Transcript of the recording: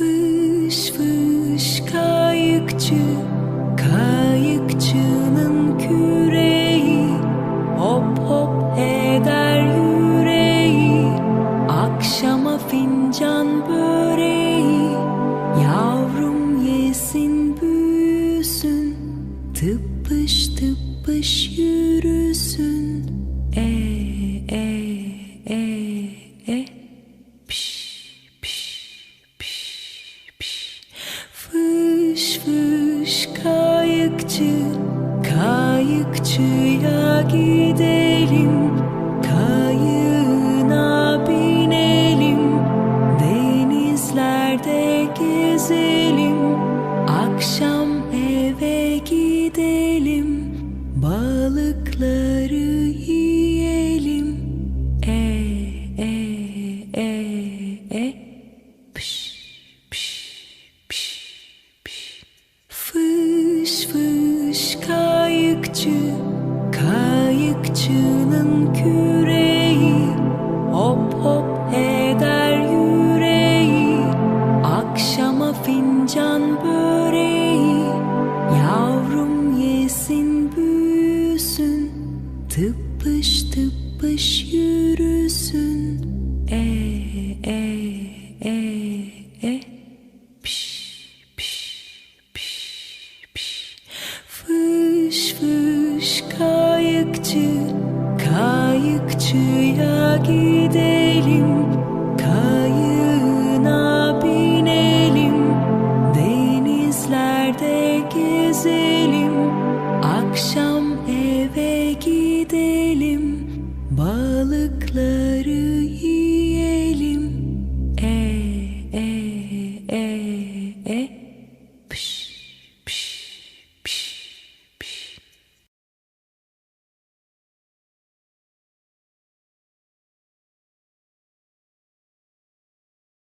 Fış fış kayıkçı Kayıkçının küreği. Hop hop eder yüreği Akşama fincan böreği. Yavrum yesin büyüsün Tıpış tıpış yürüsün. E Kayıkçıya gidelim Kayığına binelim Denizlerde gezelim Akşam eve gidelim Balıkları yiyelim. E e e e Piş piş piş piş Fış fış Kayıkçı, kayıkçının küreği. Hop hop eder yüreği. Akşama fincan böreği. Yavrum yesin büyüsün. Tıpış tıpış yürüsün. Eee Düşmüş kayıkçı, kayıkçıya gidelim. Kayığına binelim, denizlerde gezelim. Akşam eve gidelim, balıkları yiyelim.